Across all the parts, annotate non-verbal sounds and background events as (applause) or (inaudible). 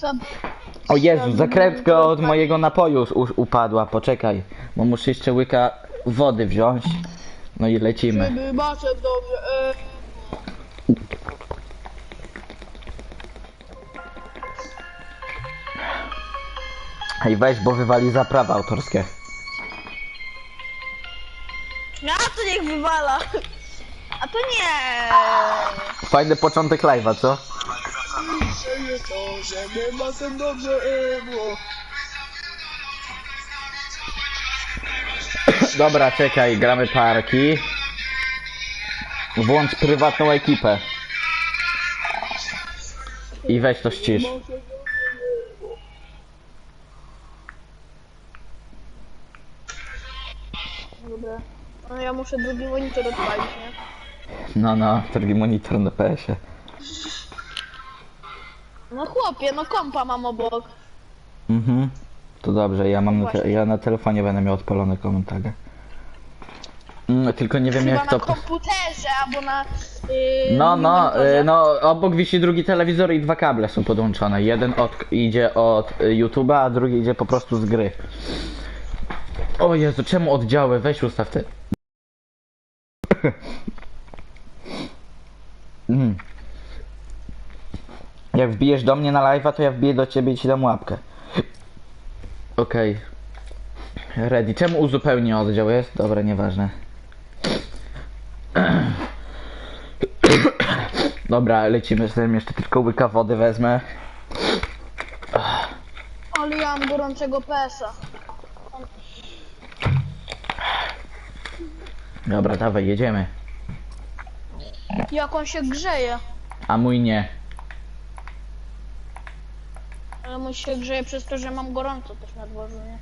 Sam... O Jezu, zakrętka od mojego napoju u- upadła, poczekaj. Bo muszę jeszcze łyka wody wziąć. No i lecimy. Żeby Maciek dobrze... E... Ej, weź, bo wywali za prawa autorskie. No to niech wywala. A to nie. Fajny początek live'a, co? Żyję to, żeby Maciek dobrze e, było. Dobra, czekaj, gramy parki. Włącz prywatną ekipę. I weź to ścisz. Dobra. No ja muszę drugi monitor odpalić, nie? No, no, drugi monitor na PS-ie. No chłopie, no kompa mam obok. Mhm. To dobrze, ja mam na te, ja na telefonie będę miał odpalone komentarze. Mm, tylko nie wiem Chyba jak na to... komputerze albo na... Yy, No, no, monitorze. y, no, obok wisi drugi telewizor i dwa kable są podłączone. Jeden od, idzie od y, YouTube'a, a drugi idzie po prostu z gry. O Jezu, czemu oddziały? Weź ustaw te. (laughs) Mm. Jak wbijesz do mnie na live'a, to ja wbiję do ciebie i ci dam łapkę. Okej. Ready. Czemu uzupełnię oddział jest? Dobra, nieważne. Dobra, lecimy z tym. Jeszcze tylko łyka wody wezmę. Ale ja mam gorącego PS-a. Dobra, dawaj, jedziemy. Jak on się grzeje. A mój nie. Ale mój się grzeje przez to, że mam gorąco też na dworzu, nie?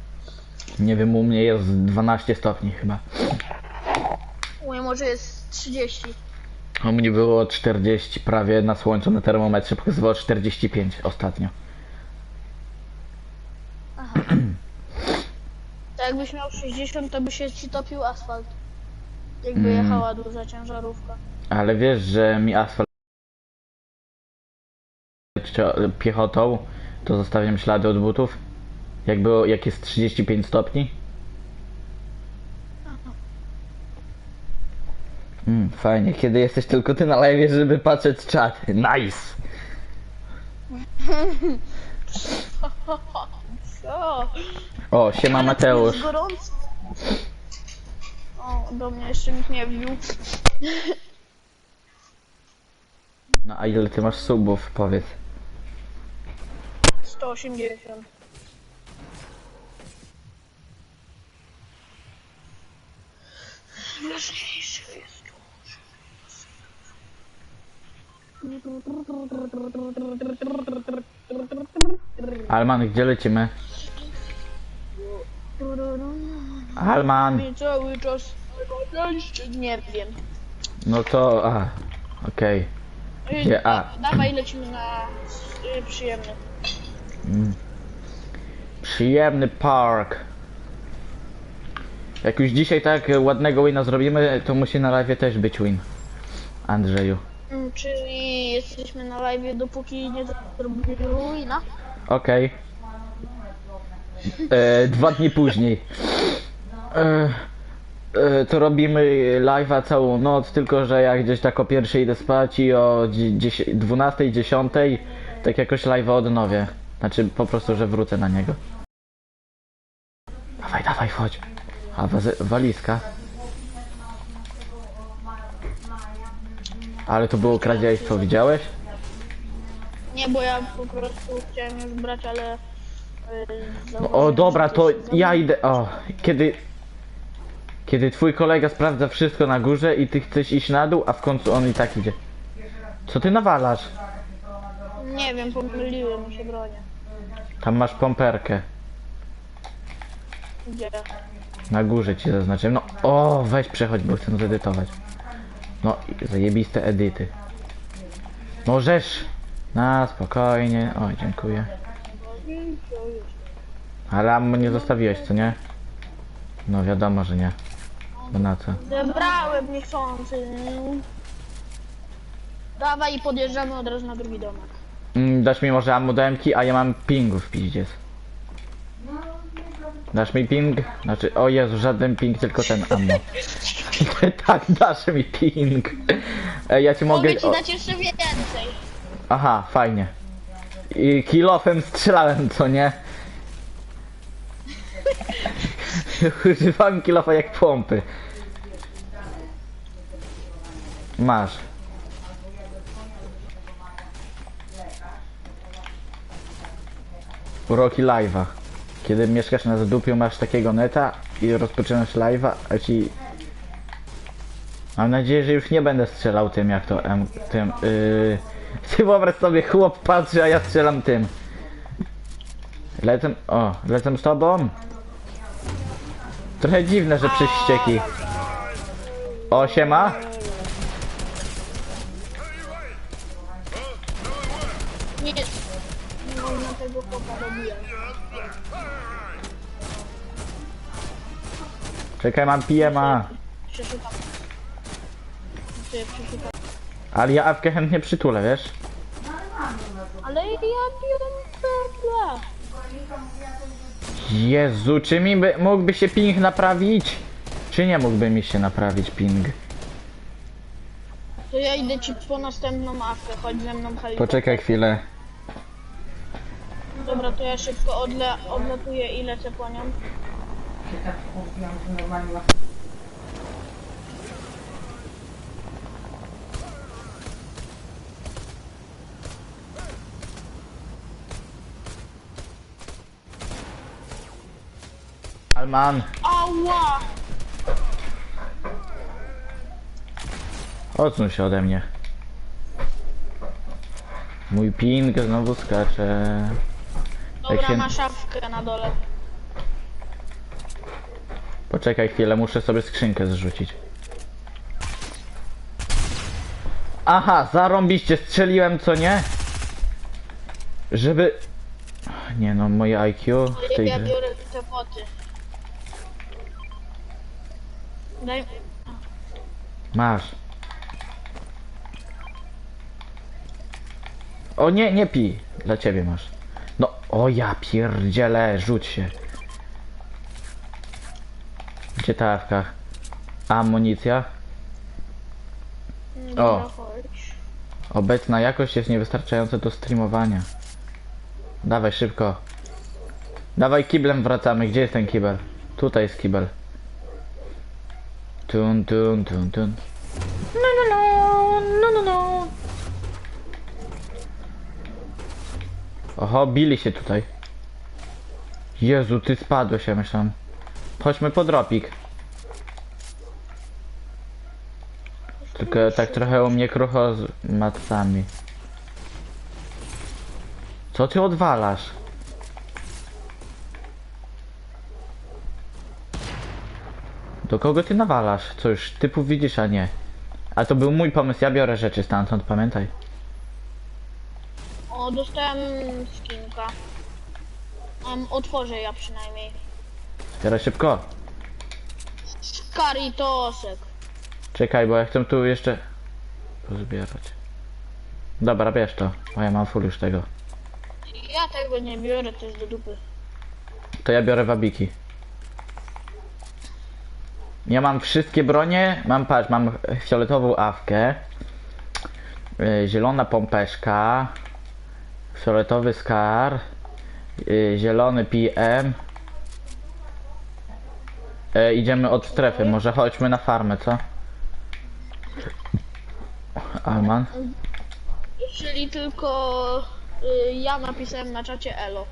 Nie wiem, u mnie jest 12 stopni chyba. U mnie może jest 30. U mnie było 40 prawie na słońcu na termometrze pokazywało 45 ostatnio. To jakbyś miał 60, to by się ci topił asfalt. Jakby Mm. jechała duża ciężarówka. Ale wiesz, że mi asfalt cio- piechotą, to zostawiam ślady od butów. Jak było, jak jest 35 stopni. Mm, fajnie, kiedy jesteś tylko ty na live, żeby patrzeć czat. Nice! Co? O, siema Ale Mateusz. jest gorąco. O, do mnie jeszcze nikt nie wbił. No a ile ty masz subów, powiedz. 180. Ważniejsze jest Alman, gdzie lecimy? Alman! I cały czas nie wiem. No to, a, okej. Y, Gdzie A? Dawaj lecimy na y, przyjemny. Przyjemny park. Jak już dzisiaj tak ładnego wina zrobimy, to musi na live też być win. Andrzeju. Mm, Czyli jesteśmy na live dopóki nie zrobimy ruina. Okej. E, Dwa dni później. E, e, to robimy live'a całą noc, tylko że ja gdzieś tak o pierwszej idę spać i o dzie- dziesię- 12, 10 tak jakoś live'a odnowię. Znaczy po prostu, że wrócę na niego. Dawaj, dawaj, chodź. A walizka. Ale to było kradzieństwo, widziałeś? Nie, bo ja po prostu chciałem już brać, ale... y, No, o dobra, to ja idę. O, kiedy. Kiedy twój kolega sprawdza wszystko na górze i ty chcesz iść na dół, a w końcu on i tak idzie. Co ty nawalasz? Nie wiem, pomyliłem się bronię. Tam masz pomperkę. Gdzie? Na górze ci zaznaczyłem. No, o, weź przechodź, bo chcę zedytować. No, zajebiste edyty. Możesz. Na spokojnie. O, dziękuję. Ale ammo nie zostawiłeś, co nie? No wiadomo, że nie. Bo na co? Zebrałem niechcący. Dawaj i podjeżdżamy od razu na drugi domek. Mm, dasz mi może ammo do MK, a ja mam pingów pizdziec. Dasz mi ping? Znaczy, o Jezu, żaden ping, tylko ten ammo. (laughs) tak, dasz mi ping. Ej, ja ci mogę... Mogę ci dać jeszcze więcej. Aha, fajnie. I kilofem strzelałem, co nie? (laughs) Używałem kilofa jak pompy. Masz. Uroki live'a. Kiedy mieszkasz na zadupiu, masz takiego neta i rozpoczynasz live'a, a ci... Mam nadzieję, że już nie będę strzelał tym, jak to M... tym... Yy... (laughs) Ty wyobraź sobie, chłop patrzy, a ja strzelam tym. Lecę... O, lecę z tobą. Trochę dziwne, że przez. O, siema. Nie, nie można tego chłopa dobijać. Czekaj, mam PMA. Przeszukam. Muszę przeszukać. Ale ja awkę chętnie przytulę, wiesz? Ale ja biorę pewne. Jezu, czy mi by, mógłby się ping naprawić? Czy nie mógłby mi się naprawić ping? To ja idę ci po następną awkę, chodź ze mną helikopter. Poczekaj chwilę. Dobra, to ja szybko odle odlatuję i lecę po nią. Alman, Ała! odsuń się ode mnie. Mój ping znowu skacze. Dobra, się- masz szafkę na dole. Poczekaj chwilę, muszę sobie skrzynkę zrzucić. Aha, zarąbiście strzeliłem, co nie? Żeby... Nie no, moje IQ w tej Ja grze... biorę te poty. Daj... Masz. O nie, nie pij. Dla ciebie masz. No, o ja pierdzielę, rzuć się. Gdzie ta awka? Amunicja? Chodź. Obecna jakość jest niewystarczająca do streamowania. Dawaj szybko. Dawaj kiblem wracamy. Gdzie jest ten kibel? Tutaj jest kibel. Tun, tun, tun, tun. No, no, no, no, no, no. Oho, bili się tutaj. Jezu, ty spadłeś, ja myślałem. Chodźmy po dropik. Tylko tak trochę u mnie krucho z matcami. Co ty odwalasz? Do kogo ty nawalasz? Co już typu widzisz, a nie. A to był mój pomysł, ja biorę rzeczy stamtąd, pamiętaj. O, dostałem skinka. Um, otworzę ja przynajmniej. Teraz szybko. Skaritosek. Czekaj, bo ja chcę tu jeszcze pozbierać. Dobra, bierz to, bo ja mam full już tego. Ja tego nie biorę, to jest do dupy. To ja biorę wabiki. Ja mam wszystkie bronie, mam patrz, mam fioletową awkę, yy, zielona pompeszka, fioletowy skar, yy, zielony PM. Yy, idziemy od strefy, może chodźmy na farmę, co? Alman? Czyli tylko y, ja napisałem na czacie elo.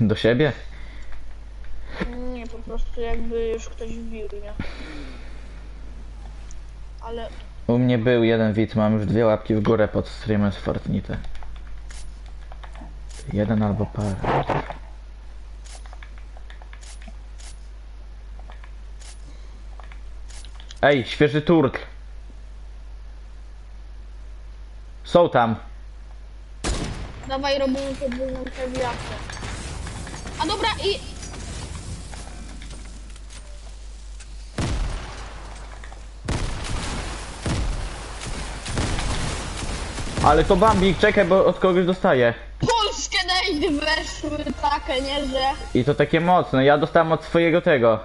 Do siebie? Nie, po prostu jakby już ktoś wbił, nie? Ale U mnie był jeden widz, mam już dwie łapki w górę pod streamem z Fortnite. Jeden albo parę. Ej, świeży turk. Są tam. dawaj robimy podwójną przewijawkę. A dobra i... Ale to Bambik, czekaj, bo od kogoś dostaję. Polskie (laughs) nejdy weszły takie, nie, że... I to takie mocne, ja dostałem od swojego tego.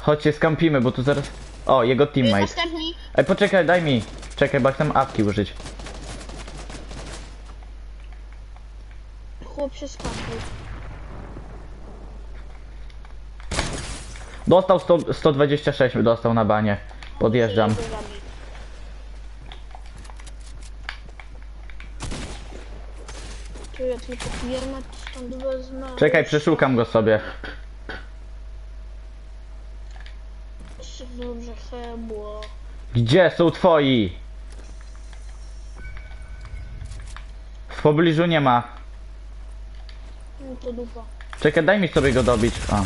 Chodźcie, skampimy, bo tu zaraz... O, jego teammate. Następni. Ej, poczekaj, daj mi. Czekaj, bo chcę apki użyć. Chłop się skapił. Dostał 100, 126, dostał na banie. Podjeżdżam. Tu ja tylko firmę stąd wezmę. Czekaj, przeszukam go sobie. Dobrze, hebło. Gdzie są twoi? W pobliżu nie ma. No to dupa. Czekaj, daj mi sobie go dobić. A.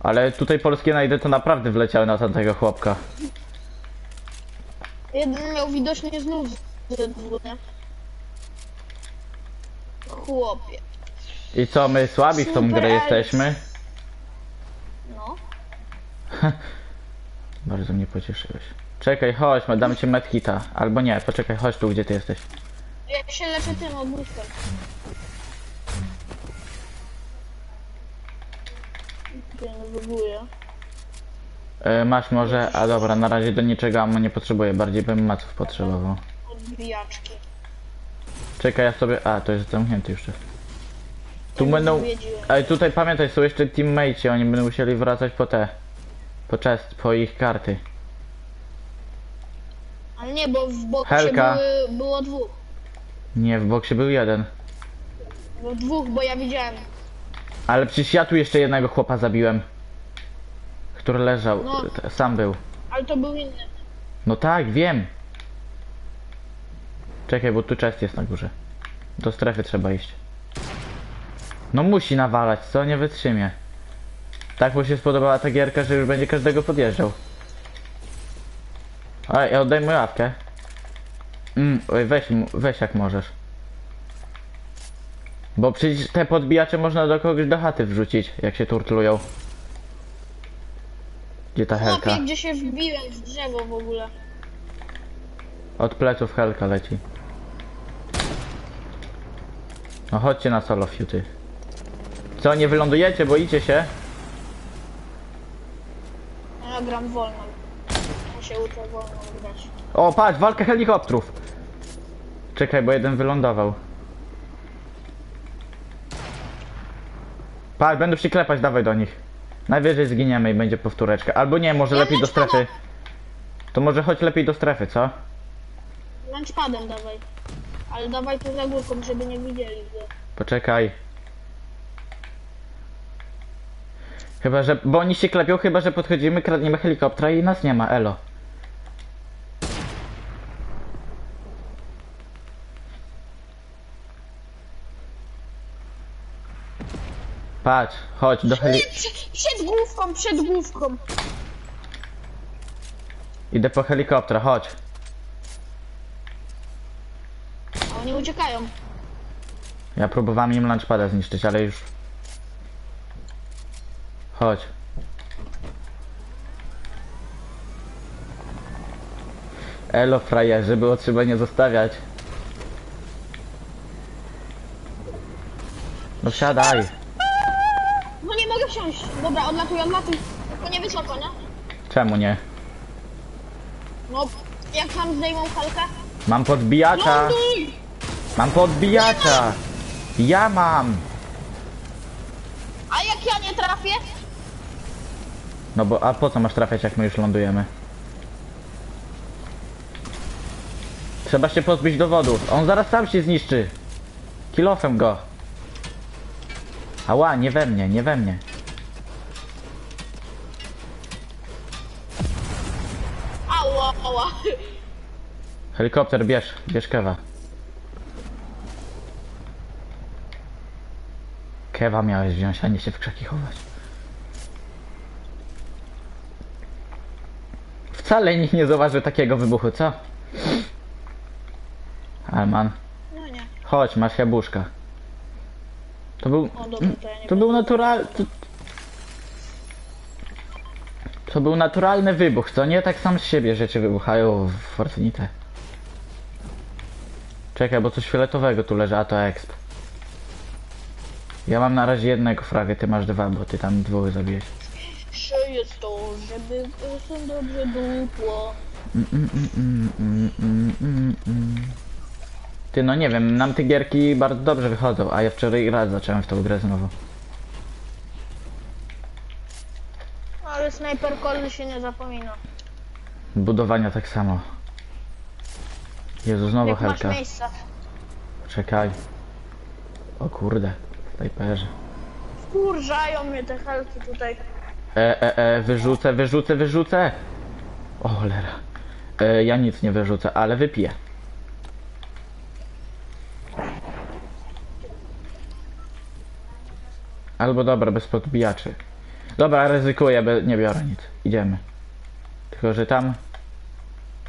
Ale tutaj polskie najdy to naprawdę wleciały na tamtego chłopka. Jeden miał widocznie znów Chłopie. I co, my słabi w tą grę Super. jesteśmy? No. (laughs) Bardzo mnie pocieszyłeś. Czekaj, chodź, dam ci medkita. Albo nie, poczekaj, chodź tu, gdzie ty jesteś. Ja się leczę tym obójstwem. Denerwuję. E, masz może... A dobra, na razie do niczego ammo nie potrzebuję, bardziej bym maców potrzebował. Odbijaczki. Czekaj, ja sobie... A, to jest zamknięty już. Tu będą... Ale tutaj pamiętaj, są jeszcze teammates, oni będą musieli wracać po te... Po chest, po ich karty. Ale nie, bo w boksie Helka. były, było dwóch. Nie, w boksie był jeden. Było dwóch, bo ja widziałem. Ale przecież ja tu jeszcze jednego chłopa zabiłem. Który leżał. No. Sam był. Ale to był inny. No tak, wiem. Czekaj, bo tu chest jest na górze. Do strefy trzeba iść. No musi nawalać, co? Nie wytrzymie. Tak mu się spodobała ta gierka, że już będzie każdego podjeżdżał. Ej, ja oddaj mu ławkę. Mm, oj, weź, weź jak możesz. Bo przecież te podbijacze można do kogoś do chaty wrzucić, jak się turtlują. Gdzie ta helka? Chłopie, gdzie się wbiłem w drzewo w ogóle. Od pleców helka leci. No chodźcie na solo fiuty. Co, nie wylądujecie? Boicie się? Ja gram wolno. Ja się uczę wolno grać. O, patrz, walka helikopterów. Czekaj, bo jeden wylądował. Patrz, będą się klepać, dawaj do nich. Najwyżej zginiemy i będzie powtóreczka. Albo nie, może Ja lepiej do strefy. To może chodź lepiej do strefy, co? Lunchpadem dawaj. Ale dawaj tu za górką, żeby nie widzieli go. Poczekaj. Chyba, że... Bo oni się klepią, chyba, że podchodzimy, kradniemy helikoptera i nas nie ma, elo. Patrz, chodź do heli... Przed, przed główką, przed główką. Idę po helikopter, chodź. A oni uciekają. Ja próbowałem im launchpada zniszczyć, ale już... Chodź. Elo frajerzy, było trzeba nie zostawiać. No wsiadaj. No nie mogę wsiąść. Dobra, odlatuj, odlatuj. Tylko nie wysoko, nie? Czemu nie? No, jak tam zdejmą falkę? Mam podbijacza. Ląduj! Mam podbijacza. Ja mam. A jak ja nie trafię? No bo, a po co masz trafiać, jak my już lądujemy? Trzeba się pozbyć dowodów. On zaraz sam się zniszczy. Kilofem go. Ała, nie we mnie, nie we mnie. Ała, ała. Helikopter, bierz, bierz kewa. Kewa miałeś wziąć, a nie się w krzaki chować. Wcale nikt nie zauważył takiego wybuchu, co? Alman, No nie. chodź, masz jabłuszka. To był... O, dobra, to ja nie To był natural... To... To był naturalny wybuch, co nie? Tak sam z siebie rzeczy wybuchają w Fortnite. Czekaj, bo coś fioletowego tu leży, a to exp. Ja mam na razie jednego fragę, ty masz dwa, bo ty tam dwóch zabiłeś. Że jest to, żeby są dobrze dupło. Mm, mm, mm. Ty, no nie wiem, nam te gierki bardzo dobrze wychodzą, a ja wczoraj raz zacząłem w tą grę znowu. Ale snajper kolny się nie zapomina. Budowania tak samo. Jezu, znowu Jak helka. Czekaj. O kurde, snajperzy. Wkurzają mnie te helki tutaj. E, e, e, wyrzucę, wyrzucę, wyrzucę. O cholera. E, ja nic nie wyrzucę, ale wypiję. Albo dobra, bez podbijaczy. Dobra, ryzykuję, be- nie biorę nic. Idziemy. Tylko, że tam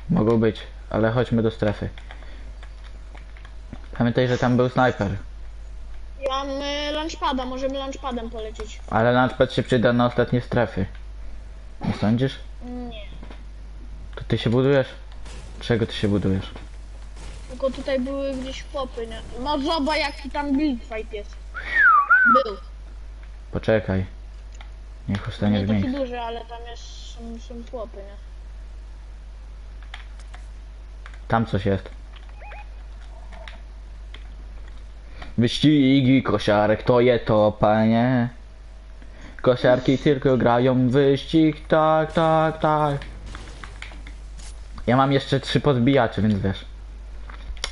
mogą być, ale chodźmy do strefy. Pamiętaj, że tam był snajper. Mam y, launchpada, możemy launchpadem polecieć. Ale launchpad się przyda na ostatnie strefy. Nie sądzisz? Nie. To ty się budujesz? Czego ty się budujesz? Tylko tutaj były gdzieś chłopy, nie? No zobacz jaki tam build fight jest. Był. Poczekaj. Niech ustanie Nie w taki miejscu. duży, ale tam jest, są, są chłopy, nie? Tam coś jest. Wyścigi kosiarek, to je to, panie. Kosiarki tylko grają w wyścig, tak, tak, tak. Ja mam jeszcze trzy podbijacze, więc wiesz.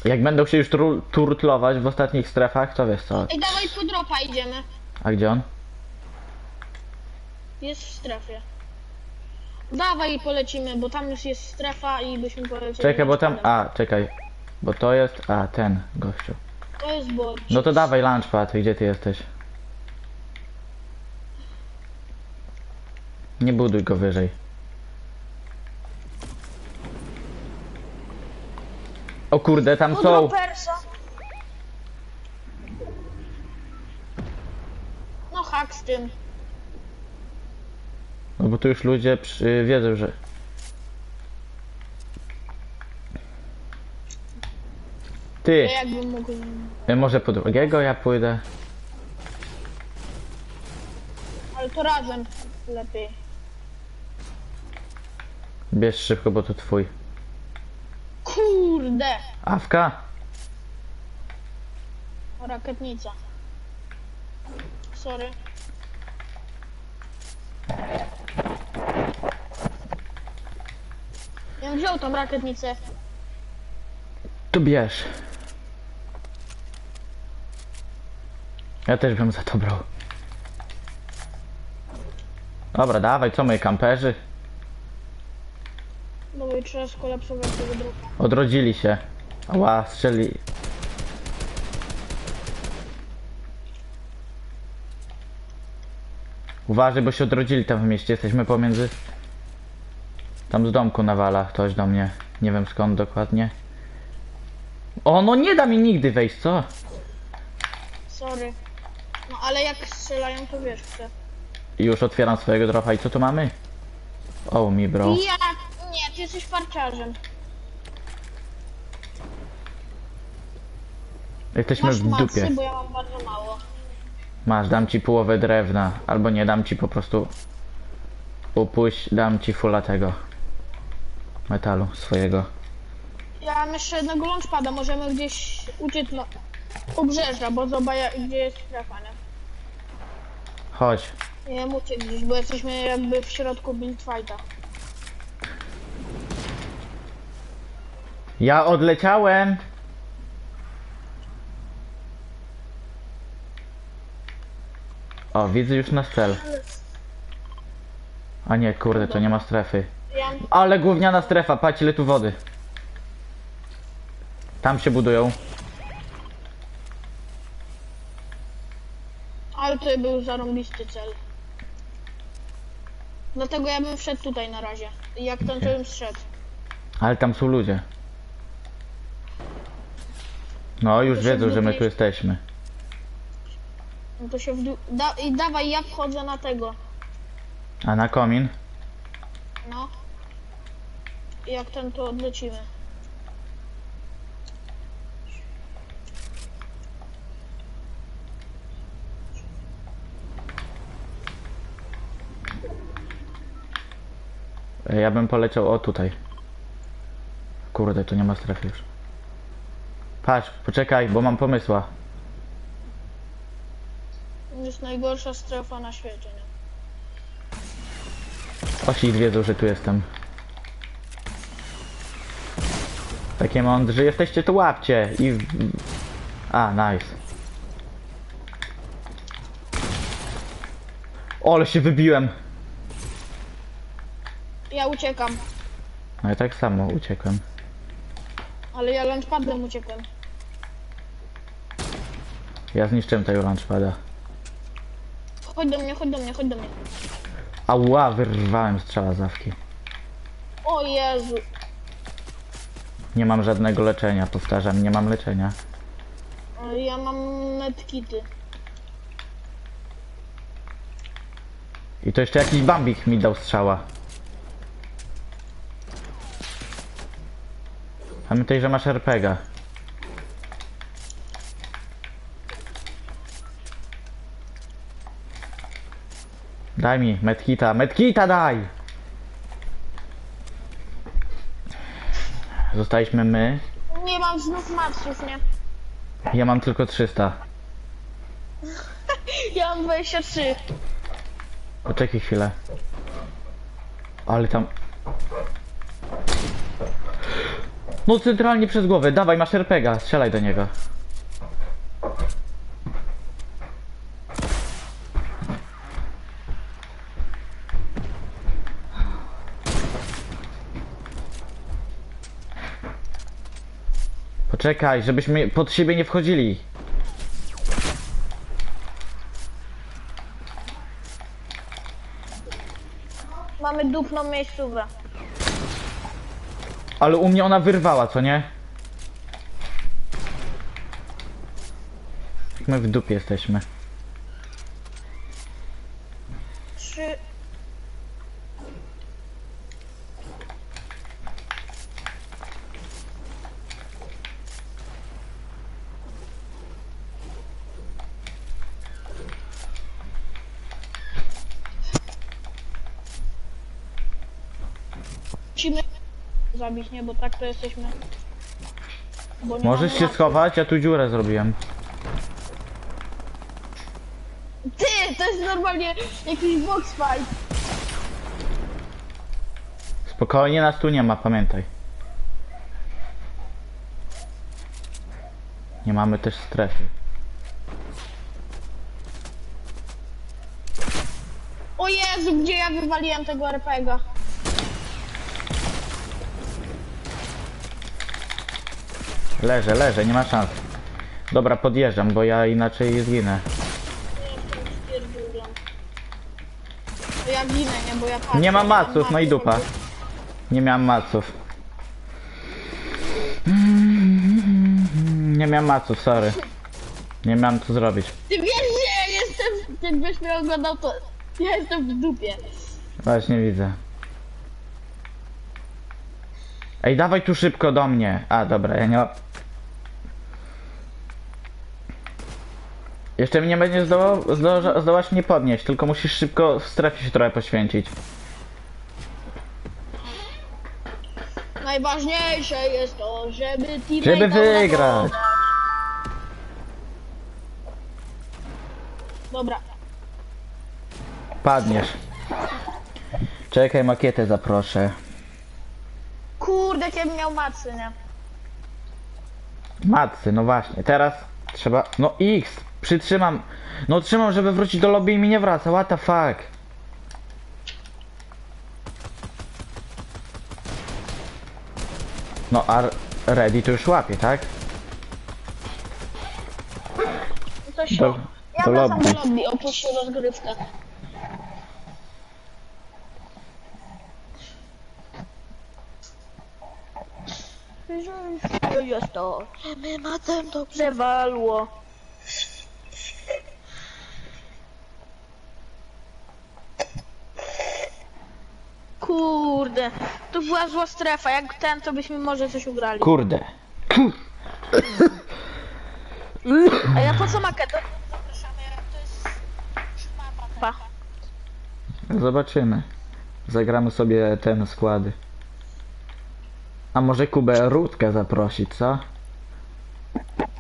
Jak będą się już tru- turtlować w ostatnich strefach, to wiesz co. Ej, dawaj po dropa idziemy. A gdzie on? Jest w strefie. Dawaj polecimy, bo tam już jest strefa i byśmy polecieli. Czekaj, bo tam. A, czekaj. Bo to jest. A, ten gościu. To jest bot. No to dawaj launchpad, gdzie ty jesteś? Nie buduj go wyżej. O kurde, tam są! No hak z tym. No bo tu już ludzie przy... wiedzą, że... Ty, Ja jakbym mógł... y, może po drugiego ja pójdę? Ale to razem lepiej. Bierz szybko, bo to twój. Kurde! Awka? Rakietnica. Sorry. Ja bym wziął tą rakietnicę. To bierz. Ja też bym za to brał. Dobra, dawaj, co my, kamperzy? No bo i trzeba skolapsować tego druga. Odrodzili się. Ła, strzeli. Uważaj, bo się odrodzili tam w mieście. Jesteśmy pomiędzy... Tam z domku nawala ktoś do mnie. Nie wiem skąd dokładnie. O, no nie da mi nigdy wejść, co? Sorry. No ale jak strzelają to wiesz chcę. I już otwieram swojego dropa i co tu mamy? O, mi bro. Jak? Nie, ty jesteś farciarzem. Jesteśmy Masz w dupie. bo ja mam bardzo mało. Masz, dam ci połowę drewna. Albo nie, dam ci po prostu... Upuść, dam ci fulla tego. Metalu swojego. Ja mam jeszcze jednego launchpada, możemy gdzieś uciec na obrzeża, bo zobacz jak- gdzie jest nie? Chodź. Nie uciec gdzieś, bo jesteśmy jakby w środku build fighta. Ja odleciałem! O, widzę już nasz cel. A nie, kurde, to nie ma strefy. Ja, Ale gówniana strefa, patrz ile tu wody. Tam się budują. ale to był zarąbisty cel. Dlatego ja bym wszedł tutaj na razie. Jak ten to bym zszedł. Ale tam są ludzie. No, już wiedzą, że my tu jesteśmy. No to się wdu... Da... I dawaj, ja wchodzę na tego. A na komin? No. I Jak ten to odlecimy. Ja bym poleciał o tutaj. Kurde, tu nie ma strefy już. Patrz, poczekaj, bo mam pomysła. To jest najgorsza strefa na świecie, nie? Osi wiedzą, że tu jestem. Takie mądrzy jesteście, to łapcie i... A, nice. Ole się wybiłem. Ja uciekam, No i tak samo uciekłem. ale ja launchpadem uciekłem. Ja zniszczyłem tego launchpada. Chodź do mnie, chodź do mnie, chodź do mnie. Ała, wyrwałem strzała zawki. O Jezu. Nie mam żadnego leczenia, powtarzam, nie mam leczenia. Ale Ja mam medkity. I to jeszcze jakiś bambik mi dał strzała. Pamiętaj, że masz RPGa. Daj mi, medkita, medkita daj! Zostaliśmy my. Nie mam znów matsów, nie? Ja mam tylko 300. Ja mam 23. Poczekaj chwilę. Ale tam... No centralnie przez głowę. Dawaj, masz RPGa. Strzelaj do niego. Poczekaj, żebyśmy pod siebie nie wchodzili. Mamy dupną miejscówę. Ale u mnie ona wyrwała, co nie? My w dupie jesteśmy. Trzy. Musimy nie? Bo tak to jesteśmy. Bo nie Możesz mamy się mapy. schować? Ja tu dziurę zrobiłem. Ty, to jest normalnie jakiś box fight. Spokojnie, nas tu nie ma, pamiętaj. Nie mamy też strefy. O Jezu, gdzie ja wywaliłem tego RPG-a? Leżę, leżę, nie ma szans. Dobra, podjeżdżam, bo ja inaczej zginę. To ja ginę, nie? Bo ja patrzę. Nie ma mam maców, no i dupa. Nie miałem maców. Nie miałem maców, sorry. Nie miałem co zrobić. Ty wiesz, że ja jestem, jakbyś mnie oglądał, to ja jestem w dupie. Właśnie widzę. Ej, dawaj tu szybko do mnie. A, dobra, ja nie Jeszcze mnie nie będzie zdołał, zdoła, zdołasz mnie podnieść, tylko musisz szybko w strefie się trochę poświęcić. Najważniejsze jest to, żeby Żeby wygrać. Dobra, Padniesz. Czekaj, makietę zaproszę. kurde, kiedy miał macy, nie? Matcy, no właśnie, teraz trzeba... No X, przytrzymam... No trzymam, żeby wrócić do lobby i mi nie wraca, what the fuck? No, a ready to już łapie, tak? To się... Do- ja do wracam lobby. do lobby, opuścił rozgrywkę. To jest to, my macem dobrze walło. Kurde, to była zła strefa. Jak ten, to byśmy może coś ugrali. Kurde. A ja po co maketę? Zapraszamy, to jest mapa. Zobaczymy. Zagramy sobie ten składy. A może Kubę Rutkę zaprosić, co?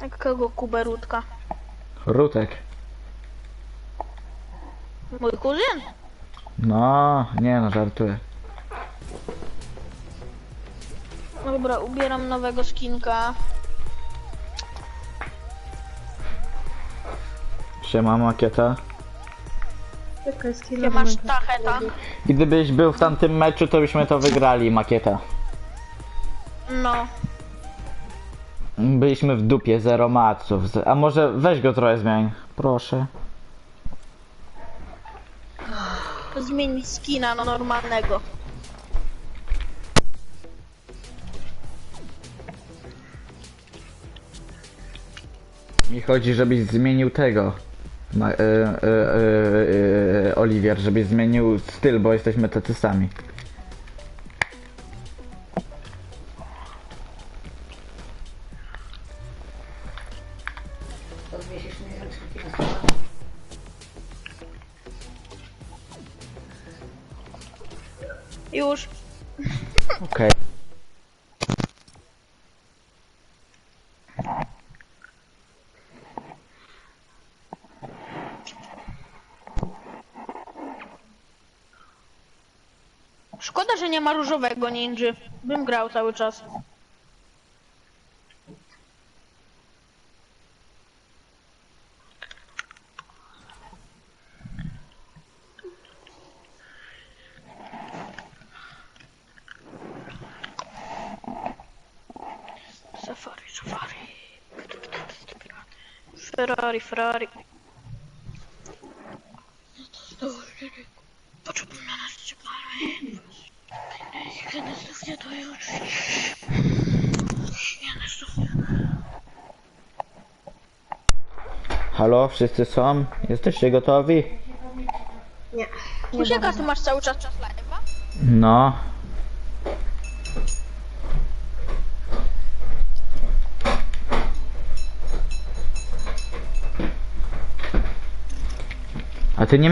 Jak kogo kuberutka? Rutek. Mój kuzyn? No, nie no, żartuję. Dobra, ubieram nowego skinka. Siema makieta. Czekaj, skina Gdzie masz tacheta? Gdybyś był w tamtym meczu, to byśmy to wygrali, makieta. No. Byliśmy w dupie, zero maców. Z- A może weź go trochę zmień, proszę. Zmienić skina no normalnego. Mi chodzi, żebyś zmienił tego. Ma, y, y, y, Oliwier, żebyś zmienił styl, bo jesteśmy tacy sami. Już. Okej. Szkoda, że nie ma różowego ninży. Bym grał cały czas. Safari, safari. Ferrari, Ferrari. Potrzebuję na nas czekamy. Jeden znów nie to już. Znów nie. Halo, wszyscy są? Jesteście gotowi? Nie. Ucieka, ty masz cały czas czas live'a? No. A ty nie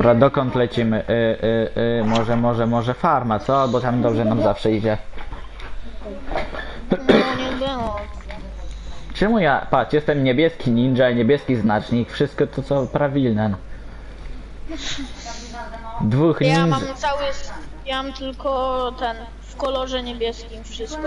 Dobra, dokąd lecimy? Y, y, y, może, może, może farma, co? Bo tam dobrze nam zawsze idzie. No nie było. Czemu ja, patrz, jestem niebieski ninja, niebieski znacznik, wszystko to co prawilne. no. Dwóch Ja ninja. mam cały... Ja mam tylko ten... W kolorze niebieskim wszystko.